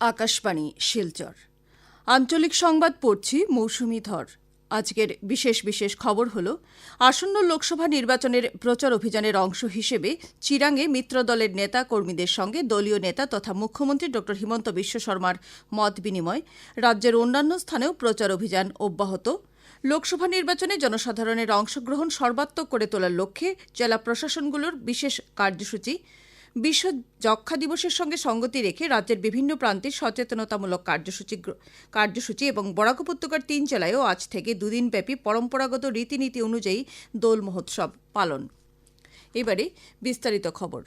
আকাশবাণী, শিলচর। আঞ্চলিক সংবাদ পড়ছি মৌসুমি ধর। আজকের বিশেষ বিশেষ খবর হল, আসন্ন লোকসভা নির্বাচনের প্রচার অভিযানের অংশ হিসেবে চিরাঙে মিত্রদলের নেতা কর্মীদের সঙ্গে দলীয় নেতা তথা মুখ্যমন্ত্রী ড. হিমন্ত বিশ্ব শর্মার মত বিনিময়। রাজ্যের অন্যান্য স্থানেও প্রচার অভিযান অব্যাহত। লোকসভা নির্বাচনে জনসাধারণের অংশগ্রহণ সর্বাত্মক করে তোলার লক্ষ্যে জেলা প্রশাসনগুলোর বিশেষ কার্যসূচি বিশ্ব যক্ষা দিবসের সঙ্গে সঙ্গতি রেখে রাজ্যের বিভিন্ন প্রান্তে সচেতনতামূলক কার্যসূচি কার্যসূচি এবং বরাক উপত্যকার তিন জেলায়ও আজ থেকে দুদিনব্যাপী পরম্পরাগত রীতিনীতি অনুযায়ী দোল মহোৎসব পালন। এবারে বিস্তারিত খবর।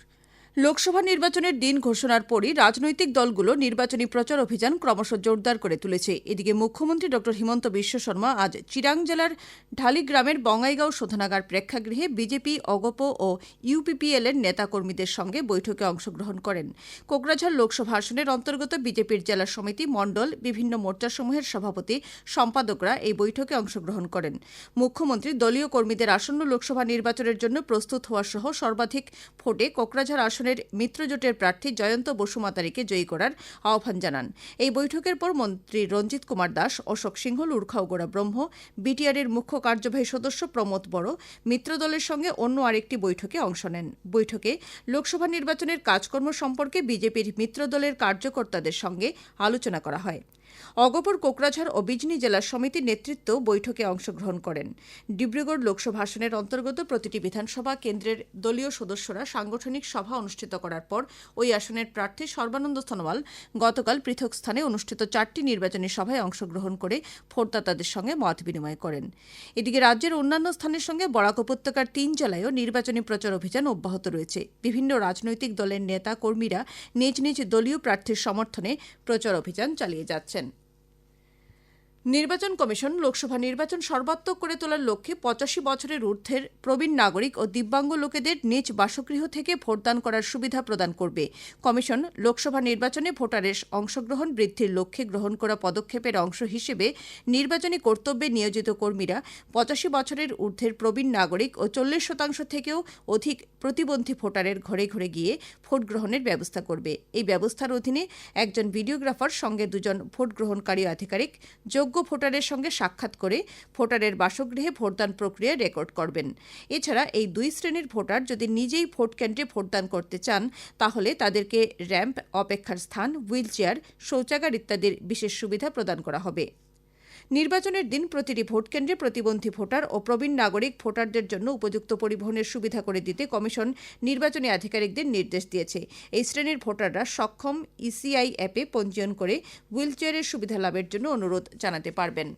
লোকসভা নির্বাচনের দিন ঘোষণার পরই রাজনৈতিক দলগুলো নির্বাচনী প্রচার অভিযান ক্রমশ জোরদার করে তুলেছে। এদিকে মুখ্যমন্ত্রী ড হিমন্ত বিশ্ব শর্মা আজ চিরাং জেলার ঢালি গ্রামের বঙ্গাইগাঁও শোধনাগার প্রেক্ষাগৃহে বিজেপি, অগপ ও ইউপিপিএল এর নেতাকর্মীদের সঙ্গে বৈঠকে অংশগ্রহণ করেন। কোকরাঝাড় লোকসভা আসনের অন্তর্গত বিজেপির জেলা সমিতি মণ্ডল বিভিন্ন মোর্চাসমূহের সভাপতি, সম্পাদকরা এই বৈঠকে অংশগ্রহণ করেন। মুখ্যমন্ত্রী দলীয় কর্মীদের আসন্ন লোকসভা নির্বাচনের জন্য প্রস্তুত হওয়া সহ সর্বাধিক ভোটে কোকরাঝাড় আসনের মিত্রজোটের প্রার্থী জয়ন্ত বসুমাতারিকে জয়ী করার আহ্বান জানান। এই বৈঠকের পর মন্ত্রী রঞ্জিত কুমার দাস, অশোক সিংহল উর্খাউগোড়া ব্রহ্ম বিটিআরের মুখ্য কার্যবাহী সদস্য প্রমোদ বড় মিত্রদলের সঙ্গে অন্য আরেকটি বৈঠকে অংশ নেন। বৈঠকে লোকসভা নির্বাচনের কাজকর্ম সম্পর্কে বিজেপির মিত্রদলের কার্যকর্তাদের সঙ্গে আলোচনা করা হয়। অগপর কোকরাঝাড় ও বিজনি জেলা সমিতির নেতৃত্ব বৈঠকে অংশগ্রহণ করেন। ডিব্রুগড় লোকসভা আসনের অন্তর্গত প্রতিটি বিধানসভা কেন্দ্রের দলীয় সদস্যরা সাংগঠনিক সভা অনুষ্ঠিত করার পর ওই আসনের প্রার্থী সর্বানন্দ সনোয়াল গতকাল পৃথক স্থানে অনুষ্ঠিত চারটি নির্বাচনী সভায় অংশগ্রহণ করে ভোটদাতাদের সঙ্গে মত বিনিময় করেন। এদিকে রাজ্যের অন্যান্য স্থানের সঙ্গে বরাক উপত্যকার তিন জেলায়ও নির্বাচনী প্রচার অভিযান অব্যাহত রয়েছে। বিভিন্ন রাজনৈতিক দলের নেতা কর্মীরা নিজ নিজ দলীয় প্রার্থীর সমর্থনে প্রচার অভিযান চালিয়ে যাচ্ছেন। নির্বাচন কমিশন লোকসভা নির্বাচন সর্বাত্মক করে তোলার লক্ষ্যে পঁচাশি বছরের ঊর্ধ্বের প্রবীণ নাগরিক ও দিব্যাঙ্গ লোকেদের নিজ বাসগৃহ থেকে ভোটদান করার সুবিধা প্রদান করবে। কমিশন লোকসভা নির্বাচনে ভোটারের অংশগ্রহণ বৃদ্ধির লক্ষ্যে গ্রহণ করা পদক্ষেপের অংশ হিসেবে নির্বাচনী কর্তব্যে নিয়োজিত কর্মীরা পঁচাশি বছরের ঊর্ধ্বের প্রবীণ নাগরিক ও চল্লিশ শতাংশ থেকেও অধিক প্রতিবন্ধী ভোটারের ঘরে ঘরে গিয়ে ভোট গ্রহণের ব্যবস্থা করবে। এই ব্যবস্থার অধীনে একজন ভিডিওগ্রাফার সঙ্গে দুজন ভোট গ্রহণকারী আধিকারিক যোগ্য ভোটারের সঙ্গে সাক্ষাৎ করে ভোটারের বাসগৃহে ভোটদান প্রক্রিয়া রেকর্ড করবেন। এছাড়া এই দুই শ্রেণির ভোটার যদি নিজেই ভোট কেন্দ্রে ভোটদান করতে চান, তাহলে তাদেরকে র্যাম্প, অপেক্ষার স্থান, হুইল চেয়ার, শৌচাগার ইত্যাদির বিশেষ সুবিধা প্রদান করা হবে। নির্বাচনের দিন প্রতিটি ভোট কেন্দ্রে প্রতিবন্ধী ভোটার ও প্রবীণ নাগরিক ভোটারদের জন্য উপযুক্ত পরিবহনের সুবিধা করে দিতে কমিশন নির্বাচনী আধিকারিকদের নির্দেশ দিয়েছে। এই শ্রেণির ভোটাররা সক্ষম ইসিআই অ্যাপে পঞ্জীয়ন করে হুইলচেয়ারের সুবিধা লাভের জন্য অনুরোধ জানাতে পারবেন।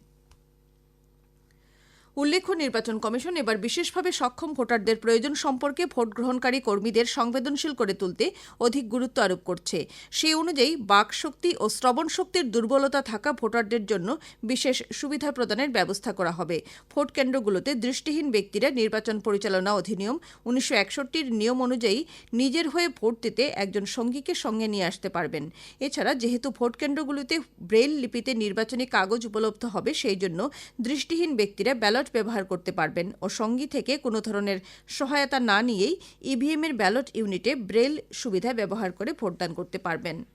উল্লেখ্য, নির্বাচন কমিশন এবার বিশেষভাবে সক্ষম ভোটারদের প্রয়োজন সম্পর্কে ভোট গ্রহণকারী কর্মীদের সংবেদনশীল করে তুলতে অধিক গুরুত্ব আরোপ করছে। সেই অনুযায়ী বাকশক্তি ও শ্রবণ শক্তির দুর্বলতা থাকা ভোটারদের জন্য বিশেষ সুবিধা প্রদানের ব্যবস্থা করা হবে। ভোট কেন্দ্রগুলোতে দৃষ্টিহীন ব্যক্তিরা নির্বাচন পরিচালনা অধিনিয়ম উনিশশো একষট্টির নিয়ম অনুযায়ী নিজের হয়ে ভোট দিতে একজন সঙ্গীকে সঙ্গে নিয়ে আসতে পারবেন। এছাড়া, যেহেতু ভোট কেন্দ্রগুলোতে ব্রেল লিপিতে নির্বাচনী কাগজ উপলব্ধ হবে, সেই জন্য দৃষ্টিহীন ব্যক্তিরা ব্যালট ব্যবহার করতে পারবেন ও সঙ্গী থেকে কোনো ধরনের সহায়তা না নিয়েই ইভিএম এর ব্যালট ইউনিটে ব্রেল সুবিধা ব্যবহার করে ভোটদান করতে পারবেন।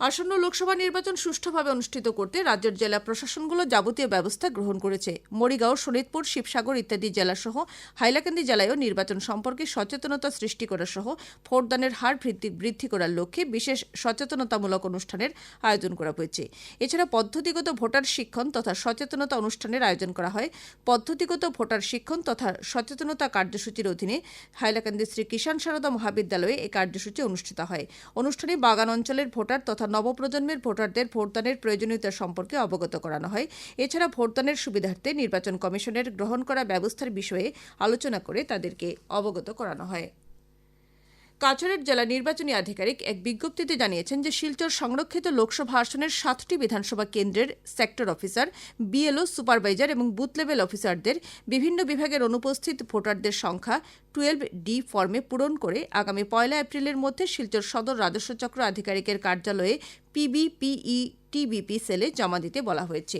আসন্ন লোকসভা নির্বাচন সুষ্ঠুভাবে অনুষ্ঠিত করতে রাজ্যের জেলা প্রশাসনগুলো যাবতীয় ব্যবস্থা গ্রহণ করেছে। মরিগাঁও শোনিতপুর শিবসাগর ইত্যাদি জেলাসহ হাইলাকান্দি জেলায়ও নির্বাচন সম্পর্কে সচেতনতা সৃষ্টি করা সহ ভোটদানের হার বৃদ্ধি বৃদ্ধি করার লক্ষ্যে বিশেষ সচেতনতামূলক অনুষ্ঠানের আয়োজন করা হয়েছে। এছাড়া পদ্ধতিগত ভোটার শিক্ষণ তথা সচেতনতা অনুষ্ঠানের আয়োজন করা হয়। পদ্ধতিগত ভোটার শিক্ষণ তথা সচেতনতা কার্যসূচির অধীনে হাইলাকান্দি শ্রী কিষাণ সারদা মহাবিদ্যালয়ে এই কার্যসূচি অনুষ্ঠিত হয়। অনুষ্ঠানে বাগান অঞ্চলের ভোটার তথা নবপ্রজন্মের ভোটারদের ভোটদানের প্রয়োজনীয়তা সম্পর্কে অবগত করানো হয়। এছাড়া ভোটদানের সুবিধার্থে নির্বাচন কমিশনের গ্রহণ করা ব্যবস্থার বিষয়ে আলোচনা করে তাদেরকে অবগত করানো হয়। কাছাড়ের জেলা নির্বাচনী আধিকারিক এক বিজ্ঞপ্তিতে জানিয়েছেন যে শিলচর সংরক্ষিত লোকসভা আসনের সাতটি বিধানসভা কেন্দ্রের সেক্টর অফিসার, বিএলও, সুপারভাইজার এবং বুথ লেভেল অফিসারদের বিভিন্ন বিভাগের অনুপস্থিত ভোটারদের সংখ্যা টুয়েলভ ডি ফর্মে পূরণ করে আগামী পয়লা এপ্রিলের মধ্যে শিলচর সদর রাজস্ব চক্র আধিকারিকের কার্যালয়ে পিবিপিই টিবিপি সেলে জমা দিতে বলা হয়েছে।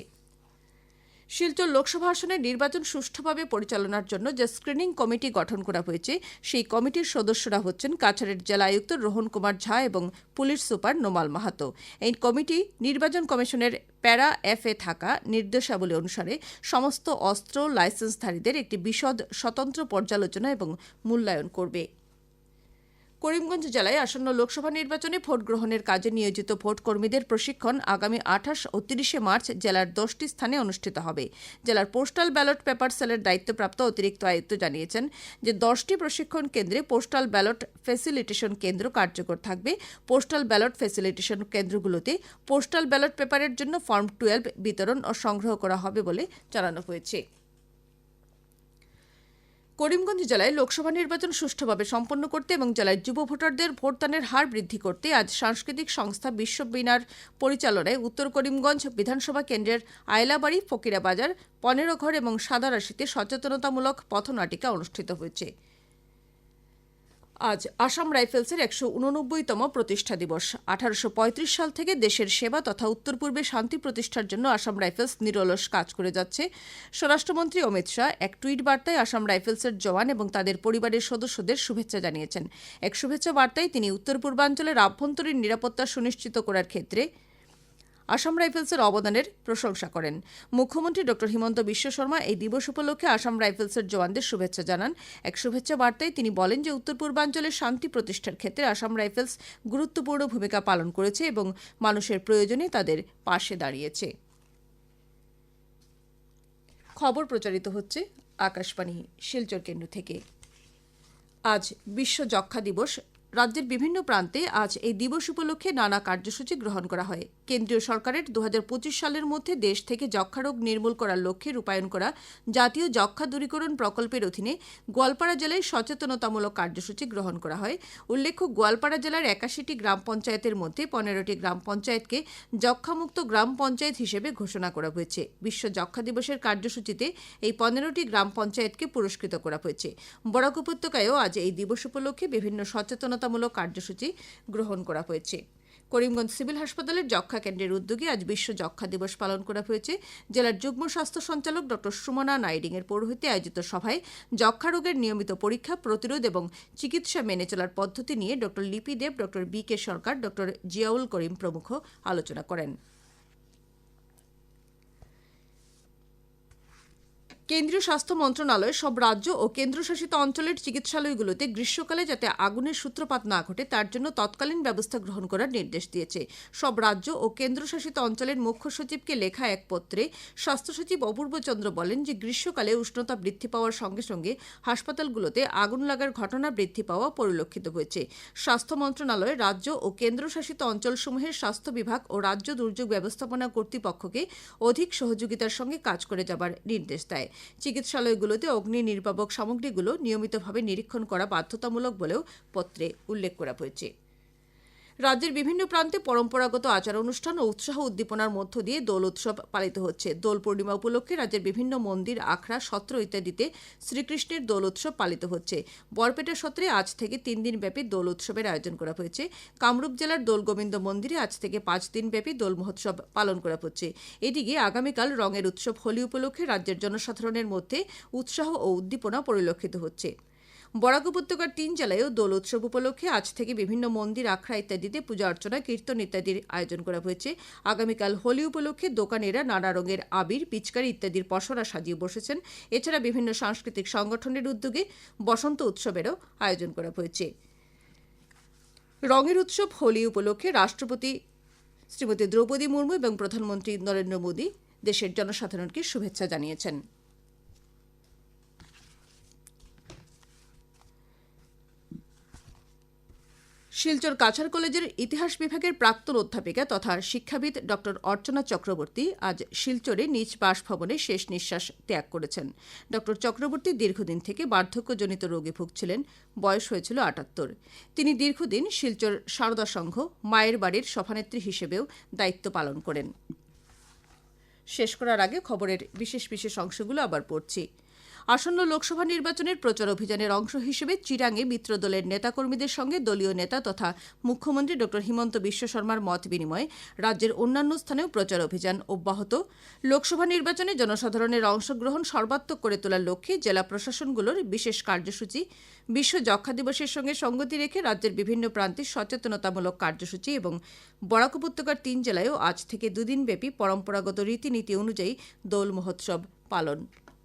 শিলচর লোকসভা আসনের নির্বাচন সুষ্ঠুভাবে পরিচালনার জন্য যে স্ক্রিনিং কমিটি গঠন করা হয়েছে, সেই কমিটির সদস্যরা হচ্ছেন কাছাড়ের জেলা আয়ুক্ত রোহন কুমার ঝা এবং পুলিশ সুপার নোমাল মাহাতো। এই কমিটি নির্বাচন কমিশনের প্যারা এফ থাকা নির্দেশাবলী অনুসারে সমস্ত অস্ত্র লাইসেন্সধারীদের একটি বিশদ স্বতন্ত্র পর্যালোচনা এবং মূল্যায়ন করবে। করিমগঞ্জ জেলায় আসন্ন লোকসভা নির্বাচনে ভোট গ্রহণের কাজে নিয়োজিত ভোট কর্মীদের প্রশিক্ষণ আগামী আঠাশ ও তিরিশে মার্চ জেলার দশটি স্থানে অনুষ্ঠিত হবে। জেলার পোস্টাল ব্যালট পেপার সেলের দায়িত্বপ্রাপ্ত অতিরিক্ত আয়ুক্ত জানিয়েছেন যে, দশটি প্রশিক্ষণ কেন্দ্রে পোস্টাল ব্যালট ফেসিলিটেশন কেন্দ্র কার্যকর থাকবে। পোস্টাল ব্যালট ফেসিলিটেশন কেন্দ্রগুলোতে পোস্টাল ব্যালট পেপারের জন্য ফর্ম টুয়েলভ বিতরণ ও সংগ্রহ করা হবে বলে জানানো হয়েছে। করিমগঞ্জ জেলায় লোকসভা নির্বাচন সুষ্ঠুভাবে সম্পন্ন করতে এবং জেলায় যুব ভোটারদের ভোটদানের হার বৃদ্ধি করতে আজ সাংস্কৃতিক সংস্থা বিশ্ববিনার পরিচালনায় উত্তর করিমগঞ্জ বিধানসভা কেন্দ্রের আয়লাবাড়ি ফকিরা বাজার পনেরো ঘর এবং সাদারাশিতে সচেতনতামূলক পথনাটিকা অনুষ্ঠিত হয়েছে। আজ আসাম রাইফেলসের একশো উননব্বইতম প্রতিষ্ঠা দিবস। আঠারোশো পঁয়ত্রিশ সাল থেকে দেশের সেবা তথা উত্তর পূর্বে শান্তি প্রতিষ্ঠার জন্য আসাম রাইফেলস নিরলস কাজ করে যাচ্ছে। স্বরাষ্ট্রমন্ত্রী অমিত শাহ এক টুইট বার্তায় আসাম রাইফেলসের জওয়ান এবং তাদের পরিবারের সদস্যদের শুভেচ্ছা জানিয়েছেন। এক শুভেচ্ছা বার্তায় তিনি উত্তর পূর্বাঞ্চলের আভ্যন্তরীণ নিরাপত্তা সুনিশ্চিত করার ক্ষেত্রে আসাম রাইফেলসের অবদানের প্রশংসা করেন। মুখ্যমন্ত্রী ড. হিমন্ত বিশ্ব শর্মা এই দিবস উপলক্ষে আসাম রাইফেলসের জওয়ানদের শুভেচ্ছা জানান। এক শুভেচ্ছা বার্তায় তিনি বলেন যে, উত্তর পূর্বাঞ্চলের শান্তি প্রতিষ্ঠার ক্ষেত্রে আসাম রাইফেলস গুরুত্বপূর্ণ ভূমিকা পালন করেছে এবং মানুষের প্রয়োজনে তাদের পাশে দাঁড়িয়েছে। খবর প্রচারিত হচ্ছে আকাশবাণী শিলচর কেন্দ্র থেকে। আজ বিশ্ব যক্ষা দিবস রাজ্যের বিভিন্ন প্রান্তে আজ এই দিবস উপলক্ষে নানা কার্যসূচি গ্রহণ করা হয়। কেন্দ্রীয় সরকারের দু হাজার পঁচিশ সালের মধ্যে দেশ থেকে যক্ষা রোগ নির্মূল করার লক্ষ্যে রূপায়ণ করা জাতীয় যক্ষা দূরীকরণ প্রকল্পের অধীনে গোয়ালপাড়া জেলায় সচেতনতামূলক কার্যসূচি গ্রহণ করা হয়। উল্লেখ্য, গোয়ালপাড়া জেলার একাশিটি গ্রাম পঞ্চায়েতের মধ্যে পনেরোটি গ্রাম পঞ্চায়েতকে যক্ষামুক্ত গ্রাম পঞ্চায়েত হিসেবে ঘোষণা করা হয়েছে। বিশ্ব যক্ষা দিবসের কার্যসূচিতে এই পনেরোটি গ্রাম পঞ্চায়েতকে পুরস্কৃত করা হয়েছে। বরাক উপত্যকায়ও আজ এই দিবস উপলক্ষে বিভিন্ন সচেতনতামূলক কার্যসূচি গ্রহণ করা হয়েছে। করিমগঞ্জ সিভিল হাসপাতালের যক্ষা কেন্দ্রের উদ্যোগে আজ বিশ্ব যক্ষা দিবস পালন করা হয়েছে। জেলার যুগ্ম স্বাস্থ্য সঞ্চালক ডক্টর সুমনা নাইডিং এর পৌরোহিত্যে আয়োজিত সভায় যক্ষা রোগের নিয়মিত পরীক্ষা, প্রতিরোধ এবং চিকিৎসা মেনে চলার পদ্ধতি নিয়ে doctor Lipi Deb, doctor B K Sarkar, doctor Ziaul Karim প্রমুখ আলোচনা করেন। কেন্দ্রীয় স্বাস্থ্য মন্ত্রণালয় সব রাজ্য ও কেন্দ্রশাসিত অঞ্চলের চিকিৎসালয়গুলোতে গ্রীষ্মকালে যাতে আগুনের সূত্রপাত না ঘটে, তার জন্য তৎকালীন ব্যবস্থা গ্রহণ করার নির্দেশ দিয়েছে। সব রাজ্য ও কেন্দ্রশাসিত অঞ্চলের মুখ্য সচিবকে লেখা এক পত্রে স্বাস্থ্য সচিব অপূর্ব চন্দ্র বলেন যে, গ্রীষ্মকালে উষ্ণতা বৃদ্ধি পাওয়ার সঙ্গে সঙ্গে হাসপাতালগুলোতে আগুন লাগার ঘটনা বৃদ্ধি পাওয়া পরিলক্ষিত হয়েছে। স্বাস্থ্য মন্ত্রণালয় রাজ্য ও কেন্দ্রশাসিত অঞ্চলসমূহের স্বাস্থ্য বিভাগ ও রাজ্য দুর্যোগ ব্যবস্থাপনা কর্তৃপক্ষকে অধিক সহযোগিতার সঙ্গে কাজ করে যাবার নির্দেশ দেয়। চিকিৎসালয়গুলোতে অগ্নি নির্বাপক সামগ্রীগুলো নিয়মিতভাবে নিরীক্ষণ করা বাধ্যতামূলক বলেও পত্রে উল্লেখ করা হয়েছে। রাজ্যের বিভিন্ন প্রান্তে পরম্পরাগত আচার অনুষ্ঠান ও উৎসাহ উদ্দীপনার মধ্য দিয়ে দোল উৎসব পালিত হচ্ছে। দোল পূর্ণিমা উপলক্ষে রাজ্যের বিভিন্ন মন্দির, আখড়া, সত্র ইত্যাদিতে শ্রীকৃষ্ণের দোল উৎসব পালিত হচ্ছে। বরপেটা সত্রে আজ থেকে তিন দিন ব্যাপী দোল উৎসবের আয়োজন করা হয়েছে। কামরূপ জেলার দোল গোবিন্দ মন্দিরে আজ থেকে পাঁচ দিন ব্যাপী দোল মহোৎসব পালন করা হচ্ছে। এদিকে আগামীকাল রঙের উৎসব হোলি উপলক্ষে রাজ্যের জনসাধারণের মধ্যে উৎসাহ ও উদ্দীপনা পরিলক্ষিত হচ্ছে। বরাক উপত্যকার তিন জেলায়ও দোল উৎসব উপলক্ষে আজ থেকে বিভিন্ন মন্দির, আখড়া ইত্যাদিতে পূজা অর্চনা, কীর্তন ইত্যাদির আয়োজন করা হয়েছে। আগামীকাল হোলি উপলক্ষে দোকানেরা নানা রঙের আবির, পিচকারি ইত্যাদির পসরা সাজিয়ে বসেছেন। এছাড়া বিভিন্ন সাংস্কৃতিক সংগঠনের উদ্যোগে বসন্ত উৎসবেরও আয়োজন করা হয়েছে। রঙের উৎসব হোলি উপলক্ষে রাষ্ট্রপতি শ্রীমতী দ্রৌপদী মুর্মু এবং প্রধানমন্ত্রী নরেন্দ্র মোদী দেশের জনসাধারণকে শুভেচ্ছা জানিয়েছেন। শিলচর কাছাড় কলেজের ইতিহাস বিভাগের প্রাক্তন অধ্যাপিকা তথা শিক্ষাবিদ ডক্টর অর্চনা চক্রবর্তী আজ শিলচরে নিজ বাসভবনে শেষ নিঃশ্বাস ত্যাগ করেছেন। ডক্টর চক্রবর্তী দীর্ঘদিন থেকে বার্ধক্যজনিত রোগে ভুগছিলেন, বয়স হয়েছিল আটাত্তর। তিনি দীর্ঘদিন শিলচর সারদা সংঘ, মায়ের বাড়ির সভানেত্রী হিসেবেও দায়িত্ব পালন করেন। শেষ করার আগে খবরের বিশেষ বিশেষ অংশগুলো আবার পড়ছি। আসন্ন লোকসভা নির্বাচনের প্রচার অভিযানের অংশ হিসেবে চিরাঙে মিত্রদলের নেতাকর্মীদের সঙ্গে দলীয় নেতা তথা মুখ্যমন্ত্রী ড হিমন্ত বিশ্ব শর্মার মত বিনিময়ে রাজ্যের অন্যান্য স্থানেও প্রচার অভিযান অব্যাহত। লোকসভা নির্বাচনে জনসাধারণের অংশগ্রহণ সর্বাত্মক করে তোলার লক্ষ্যে জেলা প্রশাসনগুলোর বিশেষ কার্যসূচি, বিশ্ব যক্ষা দিবসের সঙ্গে সঙ্গতি রেখে রাজ্যের বিভিন্ন প্রান্তে সচেতনতামূলক কার্যসূচি এবং বরাক উপত্যকার তিন জেলায়ও আজ থেকে দুদিনব্যাপী পরম্পরাগত রীতিনীতি অনুযায়ী দোল মহোৎসব পালন।